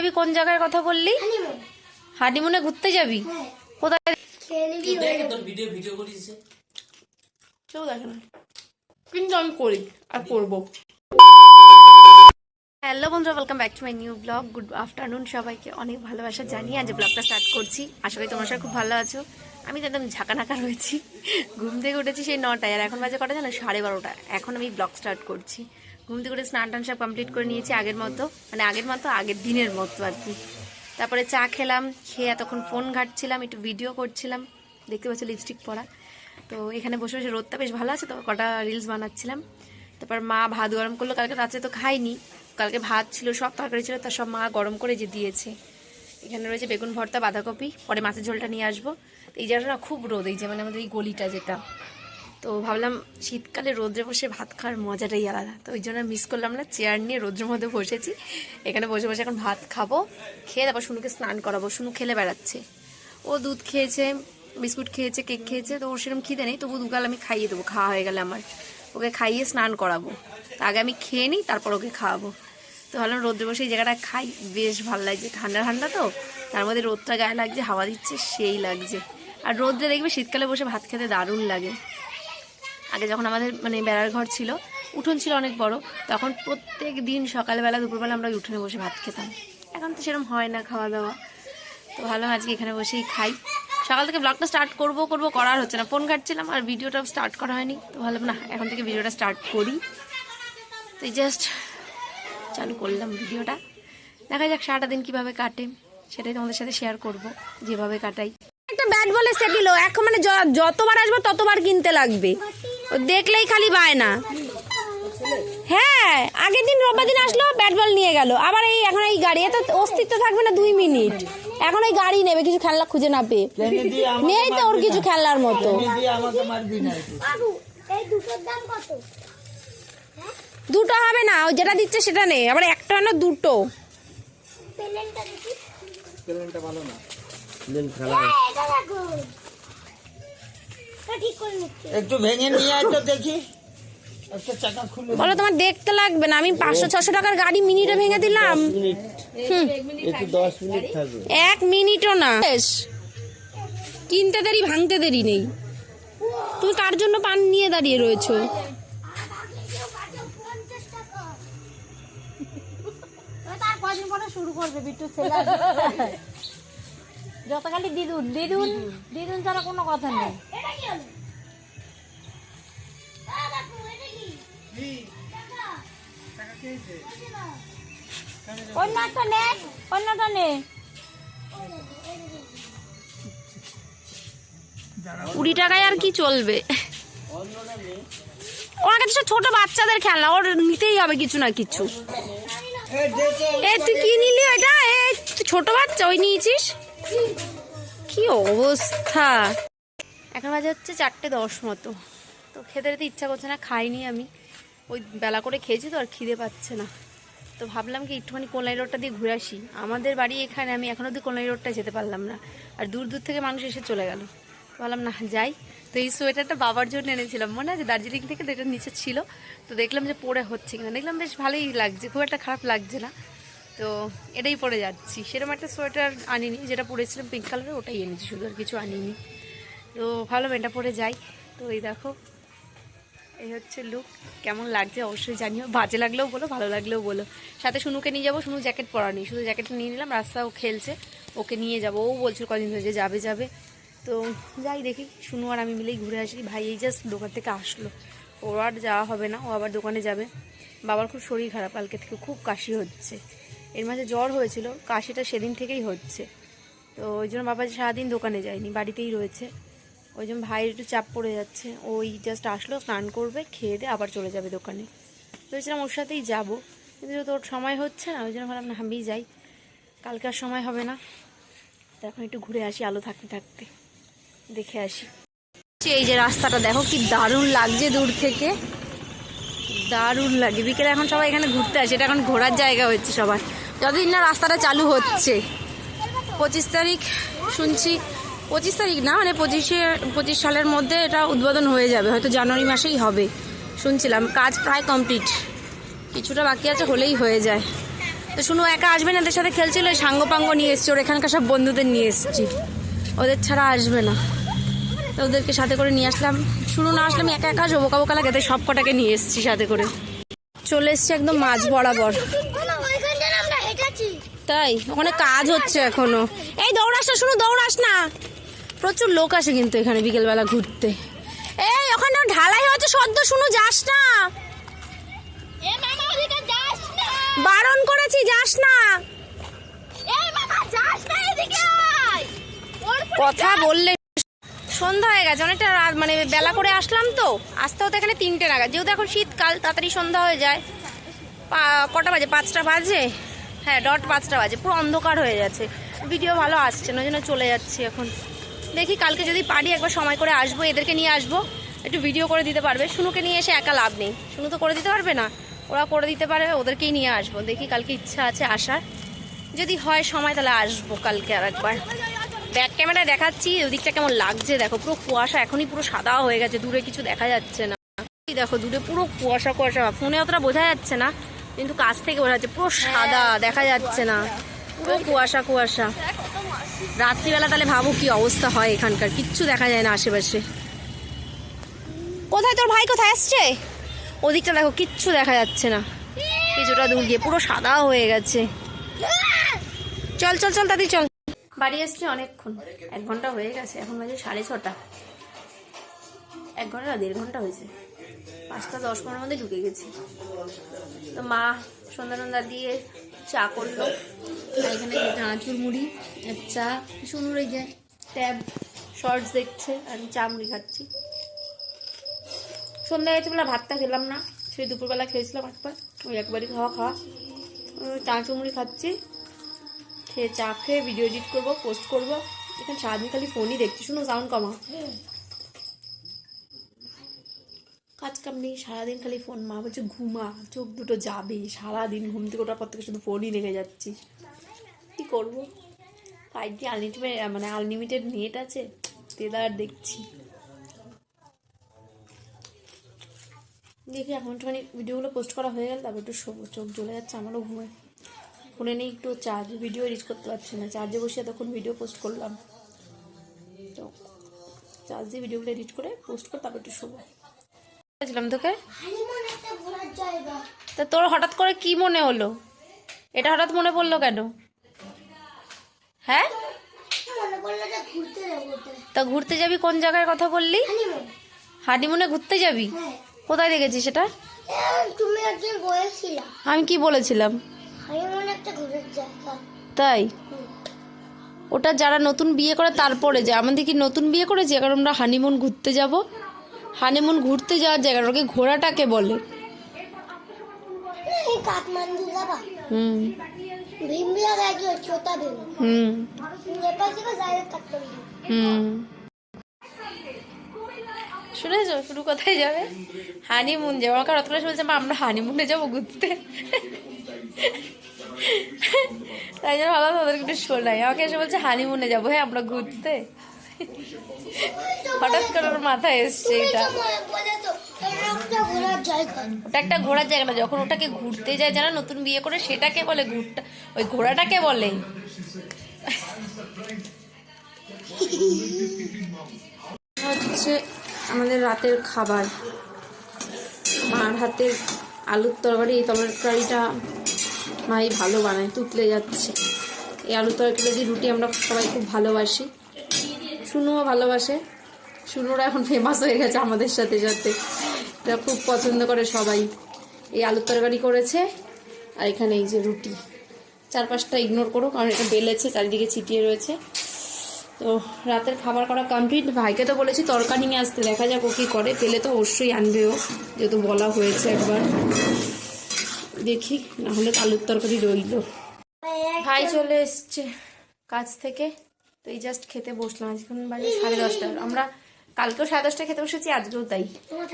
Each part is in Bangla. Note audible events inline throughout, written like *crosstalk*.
যাবি? কোন জায়গায় কথা বললি? হানিমুনে ঘুরতে যাবি? কোথায় দেখে তোর ভিডিও ভিডিও করিস কেউ দেখে না। কিন্তু আমি করি আর করব। হ্যালো বন্ধুরা welcome back to my new blog good afternoon সবাইকে। অনেক ভালোবাসা জানিয়ে আজ ব্লগটা স্টার্ট করছি। আশা করি তোমার সবাই খুব ভালো আছো। আমি তো একদম ঝাঁকানাকা রয়েছি। ঘুম থেকে উঠেছি সেই নটায়। আর এখন বাজে কটা জানো? সাড়ে বারোটা। এখন আমি ব্লগ স্টার্ট করছি। ঘুম থেকে স্নান টান সব কমপ্লিট করে নিয়েছি আগের মতো। মানে আগের মতো, আগের দিনের মতো আর কি। তারপরে চা খেলাম, খেয়ে এতক্ষণ ফোন ঘাটছিলাম, একটু ভিডিও করছিলাম। দেখতে পাচ্ছি লিপস্টিক পরা। তো এখানে বসে বসে রোদটা বেশ ভালো আছে, তো কটা রিলস বানাচ্ছিলাম। তারপর মা ভাত গরম করল, কালকে রাতে তো খাইনি। কালকে ভাত ছিল, সব তরকারি ছিল, তা সব মা গরম করে যে দিয়েছে। এখানে রয়েছে বেগুন ভর্তা, বাঁধাকপি, পরে মাছের ঝোলটা নিয়ে আসব। এই জায়গাটা খুব রোদ, এই যে মানে আমাদের এই গলিটা যেটা। তো ভাবলাম শীতকালে রোদ্রে বসে ভাত খাওয়ার মজাটাই আলাদা। তো ওই জন্য মিস করলাম না চেয়ার নিয়ে রোদ্রের মধ্যে বসেছি। এখানে বসে বসে এখন ভাত খাব, খেয়ে তারপর শুনুকে স্নান করাবো। শুনু খেলে বেড়াচ্ছে। ও দুধ খেয়েছে, বিস্কুট খেয়েছে, কেক খেয়েছে, তো ওর সেরকম খিদে নেই। তবু দুগাল আমি খাইয়ে দেবো, খাওয়া হয়ে গেলে আমার। ওকে খাইয়ে স্নান করাবো। তা আগে আমি খেয়ে নিই, তারপর ওকে খাওয়াবো। তো ভাবলাম রোদ্রে বসে এই জায়গাটা খাই, বেশ ভালো লাগছে। ঠান্ডা ঠান্ডা তো, তার মধ্যে রোদটা গায়ে লাগছে, হাওয়া দিচ্ছে, সেই লাগছে। আর রোদ্রে দেখবে শীতকালে বসে ভাত খেতে দারুণ লাগে। আগে যখন আমাদের মানে বেড়ার ঘর ছিল, উঠোন ছিল অনেক বড়, তখন প্রত্যেক দিন সকালবেলা, দুপুরবেলা আমরা উঠোনে বসে ভাত খেতাম। এখন তো সেরকম হয় না খাওয়া দাওয়া তো ভালো, আজকে এখানে বসেই খাই। সকাল থেকে ব্লগটা স্টার্ট করব করব, করার হচ্ছে না। ফোন কাটছিলাম আর ভিডিওটা স্টার্ট করা হয়নি। তো ভাবলাম, না, এখন থেকে ভিডিওটা স্টার্ট করি। তো জাস্ট চালু করলাম ভিডিওটা দেখা যাক সারাটা দিন কীভাবে কাটে, সেটাই তোমাদের সাথে শেয়ার করব, যেভাবে কাটাই। একটা ব্যাট বলে সেট দিল এখন মানে যতবার আসবে, ততবার কিনতে লাগবে। ও দেখলেই খালি বায় না। হ্যাঁ আগের দিন রোববার দিন আসলো ব্যাট বল নিয়ে গেল। আবার এই এখন এই গাড়ি এত অস্তিত্ব থাকবে না দুই মিনিট। এখন এই গাড়ি নেবে কিছু খেলনা খুঁজে না পেয়ে। নেই তো ওর কিছু খেলনার মতো। আমাকে মারবি না। এই দুটোর দাম কত? দুটো হবে না ও যেটা দিচ্ছে সেটা নেই আবার একটা না দুটো। পেলেনটা দেখি একটু ভেঙে নিয়ে আয় তো দেখি। একটা চাকা খুলে বলো তোমার দেখতে লাগবে না। আমি পাঁচশো ছশো টাকার গাড়ি মিনিটে ভেঙে দিলাম। এক মিনিটও না। কিনতে দেরি ভাঙতে দেরি নেই। তুমি কার জন্য পান নিয়ে দাঁড়িয়ে রয়েছো? তার কদিন পরে শুরু করবে বিট্টু ছেলে। *laughs* যত খালি দিদুন দিদুন দিদুন ছাড়া কোনো কথা নেই। এটা এটা নে অন্যটা নে। কুড়ি টাকায় আর কি চলবে? ওর কাছে সব ছোট বাচ্চাদের খেলনা ওর নিতেই হবে কিছু না কিছু। এ তুই কি নিলি ওটা এ তুই ছোট বাচ্চা ওই নিয়েছিস? কি অবস্থা? এখন বাজে হচ্ছে চারটে দশ মতো। তো খেতে খেতে ইচ্ছা করছে না, খাইনি আমি। ওই বেলা করে খেয়েছি তো, আর খিদে পাচ্ছে না। তো ভাবলাম কি একটুখানি কোলাই রোডটা দিয়ে ঘুরে আসি। আমাদের বাড়ি এখানে আমি এখন অব্দি কোলাই রোডটা যেতে পারলাম না। আর দূর দূর থেকে মানুষ এসে চলে গেল। ভাবলাম, না, যাই। তো এই সোয়েটারটা বাবার জন্য এনেছিলাম। মনে আছে দার্জিলিং থেকে, তো এটা নিচে ছিল। তো দেখলাম যে পরে হচ্ছে কিনা। দেখলাম বেশ ভালোই লাগছে, খুব একটা খারাপ লাগছে না। তো এটাই পরে যাচ্ছি। সেরকম একটা সোয়েটার আনিনি, যেটা পরেছিলাম পিঙ্ক কালারের ওটাই এনেছি, শুধু আর কিছু আনিনি। তো ভালো এটা পরে যাই। তো এই দেখো, এই হচ্ছে লুক কেমন লাগছে অবশ্যই জানিও, বাজে লাগলেও বলো, ভালো লাগলেও বলো। সাথে শুনুকে নিয়ে যাব শুনু জ্যাকেট পরা নেই। শুধু জ্যাকেটটা নিয়ে নিলাম রাস্তা ও খেলছে, ওকে নিয়ে যাব। ও বলছিল কদিন ধরে যে যাবে যাবে। তো যাই দেখি শুনু আর আমি মিলেই ঘুরে আসি। ভাই এই জাস্ট দোকান থেকে আসলো। ওর আর যাওয়া হবে না, ও আবার দোকানে যাবে। বাবার খুব শরীর খারাপ, কালকে থেকে খুব কাশি হচ্ছে। এর মাঝে জ্বর হয়েছিল, কাশিটা সেদিন থেকেই হচ্ছে। তো ওই জন্য বাবা সারাদিন দোকানে যায়নি, বাড়িতেই রয়েছে। ওই জন্য ভাইয়ের একটু চাপ পড়ে যাচ্ছে। ওই জাস্ট আসলো, স্নান করবে, খেয়ে দিয়ে আবার চলে যাবে দোকানে। ভেবেছিলাম ওর সাথেই যাব, কিন্তু যেহেতু ওর সময় হচ্ছে না, ওই জন্য ভাবলাম না, আমি যাই। কালকে আর সময় হবে না। তো এখন একটু ঘুরে আসি আলো থাকতে থাকতে। দেখে আসি। এই যে রাস্তাটা দেখো, কি দারুণ লাগছে দূর থেকে। দারুণ লাগে বিকেলে এখন সবাই এখানে ঘুরতে আসে, এটা এখন ঘোরার জায়গা হচ্ছে সবার। যতদিন না রাস্তাটা চালু হচ্ছে। পঁচিশ তারিখ শুনছি, পঁচিশ তারিখ না মানে পঁচিশে, পঁচিশ সালের মধ্যে এটা উদ্বোধন হয়ে যাবে, হয়তো জানুয়ারি মাসেই হবে, শুনছিলাম। কাজ প্রায় কমপ্লিট কিছুটা বাকি আছে, হলেই হয়ে যায়। তো শুনো, একা আসবে না? এদের সাথে খেলছিল ওই সাঙ্গ পাঙ্গ নিয়ে এসছি, ওর এখানকার সব বন্ধুদের নিয়ে এসছি। ওদের ছাড়া আসবে না। তো ওদেরকে সাথে করে নিয়ে আসলাম। শুরু না আসলাম একা একা বোকা বোকা লাগে সব কটাকে নিয়ে এসছি সাথে করে। চলে এসছি একদম মাঝ বরাবর। তাই? ওখানে কাজ হচ্ছে এখনও। এই দৌড়াস না শুনো দৌড়াস না। প্রচুর লোক আসে কিন্তু এখানে বিকেলবেলা ঘুরতে। এই ওখানে ঢালাই হচ্ছে সদ্য শুনো যাস না। বারণ করেছি যাস না। কথা বললে সন্ধ্যা হয়ে গেছে অনেকটা রাত মানে বেলা করে আসলাম তো। আসতে হতে এখানে তিনটে নাগাদ। যেহেতু এখন শীতকাল তাড়াতাড়ি সন্ধ্যা হয়ে যায়। কটা বাজে? পাঁচটা বাজে? হ্যাঁ ডট পাঁচটা বাজে, পুরো অন্ধকার হয়ে যাচ্ছে। ভিডিও ভালো আসছে না জন্য চলে যাচ্ছি এখন। দেখি, কালকে যদি পারি একবার সময় করে আসব, এদেরকে নিয়ে আসব। একটু ভিডিও করে দিতে পারবে। শুনুকে নিয়ে এসে একা লাভ নেই। শুনু তো করে দিতে পারবে না। ওরা করে দিতে পারে, ওদেরকেই নিয়ে আসব। দেখি, কালকে ইচ্ছা আছে আসার। যদি হয় সময়, তাহলে আসব কালকে আর একবার। ব্যাক ক্যামেরায় দেখাচ্ছি ওদিকটা কেমন লাগছে, দেখো, পুরো কুয়াশা, এখনই পুরো সাদা হয়ে গেছে, দূরে কিছু দেখা যাচ্ছে না। দেখো, দূরে পুরো কুয়াশা কুয়াশা। ফোনে অতটা বোঝা যাচ্ছে না। কিন্তু কাছ থেকে বোঝা যাচ্ছে পুরো সাদা দেখা যাচ্ছে না। পুরো কুয়াশা কুয়াশা। রাত্রিবেলা তাহলে ভাবো কি অবস্থা হয় এখানকার কিচ্ছু দেখা যায় না আশেপাশে। কোথায় তোর ভাই কোথায় আসছে? ওদিকটা দেখো কিচ্ছু দেখা যাচ্ছে না। কিছুটা দূর গিয়ে পুরো সাদা হয়ে গেছে। চল চল চল দাদি চল। বাড়ি এসছি অনেকক্ষণ এক ঘণ্টা হয়ে গেছে এখন বাজে সাড়ে ছটা। এক ঘণ্টা দেড় ঘণ্টা হয়েছে। পাঁচটা দশ পনেরোর মধ্যে ঢুকে গেছি। তো মা সন্ধ্যা সন্ধ্যা দিয়ে চা করল। এখানে চানাচুর মুড়ি চা। শুনুর এই যে ট্যাব, শর্টস দেখছে আমি চা মুড়ি খাচ্ছি। সন্ধ্যা গেছে বলে ভাতটা খেলাম না। সেই দুপুরবেলা খেয়েছিলাম একবার ওই একবারই খাওয়া খাওয়া। চানাচুর মুড়ি খাচ্ছি। খেয়ে চা খেয়ে ভিডিও এডিট করব পোস্ট করব। এখানে সারাদিন খালি ফোনই দেখছি। শুনো সাউন্ড কমা কাজ কাম নেই, সারাদিন খালি ফোন মা বলছে, ঘুমা, চোখ দুটো যাবে, সারাদিন ঘুম থেকে ওঠার পর থেকে শুধু ফোনই রেখে যাচ্ছি কি করব? ফাইভ জি আনলিমিটেড মানে আনলিমিটেড নেট আছে তেদার দেখছি। দেখি এখন একটুখানি ভিডিওগুলো পোস্ট করা হয়ে গেল, তারপর একটু শোবো চোখ জ্বলে যাচ্ছে, আমারও ঘুমে। ফোনে নেই একটু চার্জ ভিডিও এডিট করতে পারছি না চার্জে বসে তখন ভিডিও পোস্ট করলাম। তো চার্জ দিয়ে ভিডিওগুলো এডিট করে পোস্ট করে তারপর একটু শোবো। বলেছিলাম তোকে? তা তোর হঠাৎ করে কি মনে হলো? এটা হঠাৎ মনে পড়ল কেন? হ্যাঁ? তা ঘুরতে যাবি কোন জায়গায় কথা বললি? হানিমুন। ঘুরতে যাবি? হ্যাঁ। কোথায় দেখেছিস সেটা? তুমি একদিন বলেছিলা। আমি কি বলেছিলাম? তাই? ওটা যারা নতুন বিয়ে করে তারপরে যায়। আমাদের কি নতুন বিয়ে করেছি? কারণ আমরা হানিমুন ঘুরতে যাব? হানিমুন ঘুরতে যাওয়ার জায়গা ওকে ঘোরাটাকে বলে। এই কাঠমান্ডু যাবা হুম। ভীমবিয়া গেছে ছোটা ভীম। হুম। নেপাল থেকে ডাইরেক্ট কাঠমান্ডু হুম। শুনেছো? শুরু কোথায় যাবে। হানিমুন যাব আমাকে রতনা বলছে মা আমরা হানিমুনে যাব ঘুরতে। তাই জন্য ভালো ওদেরকে একটু শোনাই। আমাকে এসে বলছে হানিমুনে যাব। হ্যাঁ আমরা ঘুরতে। হঠাৎ করে ওর মাথায় এসছে এটা। একটা ঘোরার জায়গা ওটা একটা ঘোরার জায়গা না যখন ওটাকে ঘুরতে যায় যারা নতুন বিয়ে করে সেটাকে বলে ঘুরটা ওই ঘোড়াটাকে বলে। হচ্ছে আমাদের রাতের খাবার। মার হাতের আলুর তরকারি এই তরকারিটা মাই ভালো বানায় তুতলে যাচ্ছে। এই আলুর তরকারি দিয়ে রুটি আমরা সবাই খুব ভালোবাসি। শুনুও ভালোবাসে। শুনুরা এখন ফেমাস হয়ে গেছে আমাদের সাথে সাথে। এটা খুব পছন্দ করে সবাই। এই আলুর তরকারি করেছে, আর এখানে এই যে রুটি। চার পাঁচটা ইগনোর করো, কারণ এটা বেলেছে, চারিদিকে ছিটিয়ে রয়েছে। তো রাতের খাবার করা কমপ্লিট ভাইকে তো বলেছি তরকারি নিয়ে আসতে, দেখা যাক ও কী করে। পেলে তো অবশ্যই আনবেও যেহেতু বলা হয়েছে একবার। দেখি, না হলে তো আলুর তরকারি রইল। ভাই চলে এসছে কাজ থেকে। তো এই জাস্ট খেতে বসলাম। আজকে বাজে সাড়ে দশটা। আমরা কালকেও সাড়ে দশটায় খেতে বসেছি আজকেও তাই।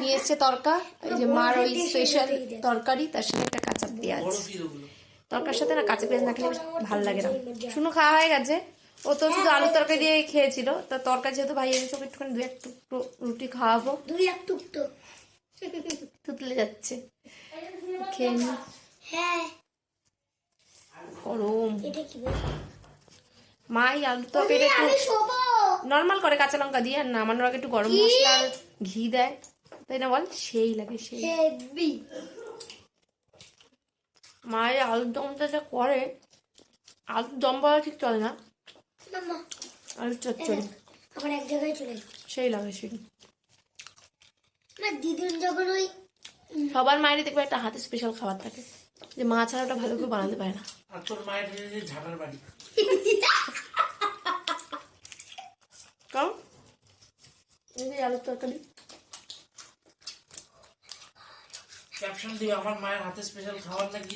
নিয়ে এসছে তরকা। এই যে মার ওই স্পেশাল তরকারি তার সাথে একটা কাঁচা পেঁয়াজ তরকার সাথে না কাঁচা পেঁয়াজ না খেলে ভালো লাগে না। শুনো খাওয়া হয়ে গেছে। ও তো শুধু আলু তরকারি দিয়ে খেয়েছিল। তা তরকারি যেহেতু ভাই এনেছে ওকে একটুখানি দু এক টুকরো রুটি খাওয়াবো। দুই এক টুক তো তুতলে যাচ্ছে। খেয়ে নি। হ্যাঁ। গরম। এটা কি বল মা এই আলু একটু শোবো। নর্মাল করে কাঁচা লঙ্কা দিয়ে আর নামানোর আগে একটু গরম মশলা আর ঘি দেয়। তাই না বল? সেই লাগে সেই হেভি। মা এই আলুর দমটা যা করে আলুর দম বলা ঠিক চলে না। আলুর চচ্চড়ি। আমার এক জায়গায় চলে সেই লাগে সেই না দিদির যখন ওই সবার মায়েরই দেখবে একটা হাতে স্পেশাল খাবার থাকে। যে মা ছাড়া ওটা ভালো করে বানাতে পারে না। তোর মায়ের ঝাড়ার বাড়ি। এই তরকারি। ক্যাপশন আমার মায়ের হাতে স্পেশাল খাবার নাকি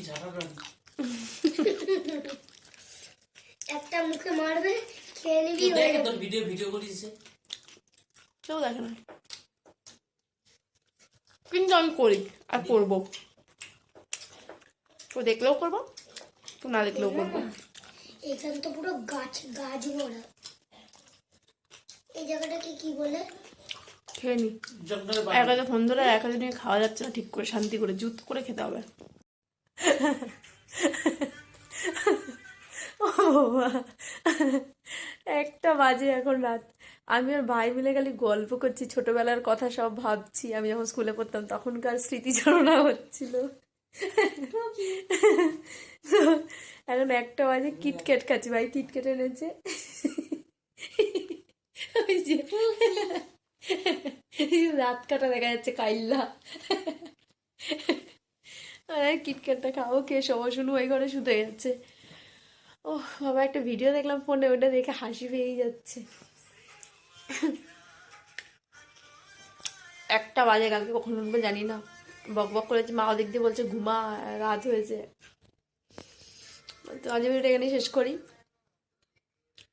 একটা মুখে মারবে খেয়ে নিবি দেখ তোর ভিডিও ভিডিও করিস কেউ দেখে না। কিন্তু আমি করি আর করব। তো দেখলেও করব তো না দেখলেও করব। এখানে তো পুরো গাছ গাছ ভরা। এই জায়গাটাকে কি বলে? খেয়ে নি। এক হাজার ফোন ধরে এক হাজার নিয়ে খাওয়া যাচ্ছে না ঠিক করে শান্তি করে জুত করে খেতে হবে। একটা বাজে এখন রাত। আমি আর ভাই মিলে খালি গল্প করছি ছোটবেলার কথা সব ভাবছি। আমি যখন স্কুলে পড়তাম তখনকার স্মৃতিচারণা হচ্ছিল। এখন একটা বাজে কিটকেট খাচ্ছি ভাই কিটকেট এনেছে। রাত কাটা দেখা যাচ্ছে কাইল্লা। আর কিটক্যাটটা খাব কে সময় শুনু ওই ঘরে শুতে যাচ্ছে। ও বাবা, একটা ভিডিও দেখলাম ফোনে ওটা দেখে হাসি পেয়েই যাচ্ছে। একটা বাজে, কালকে কখন উঠবো জানি না। বক বক করেছে, মা ওদিক দিয়ে বলছে, ঘুমা, রাত হয়েছে। তো আজ ভিডিওটা এখানে শেষ করি।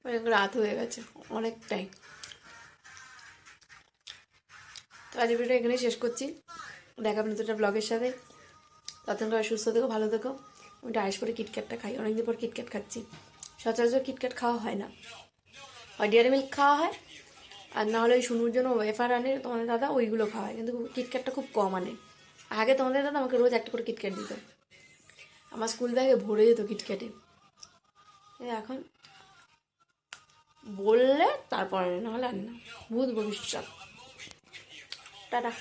অনেক রাত হয়ে গেছে অনেকটাই তো আজ ভিডিওটা এখানে শেষ করছি। দেখাবেন দুটো ব্লগের সাথে। ততক্ষণ সুস্থ থেকো, ভালো থেকো। আমি ডাইস করে কিটক্যাটটা খাই। অনেকদিন পর কিটক্যাট খাচ্ছি। সচরাচর কিটক্যাট খাওয়া হয় না। হয় ডিয়ারি মিল্ক খাওয়া হয়। আর না হলে ওই শুনুর জন্য ওয়েফার আনে তোমাদের দাদা, ওইগুলো খাওয়া হয়। কিন্তু কিটক্যাটটা খুব কম আনে। আগে তোমাদের দাদা আমাকে রোজ একটা করে কিটক্যাট দিত। আমার স্কুল ব্যাগে ভরে যেত কিটক্যাটে। এখন বললে তারপরে না হলে আর না। ভূত ভবিষ্যৎ। টাটা।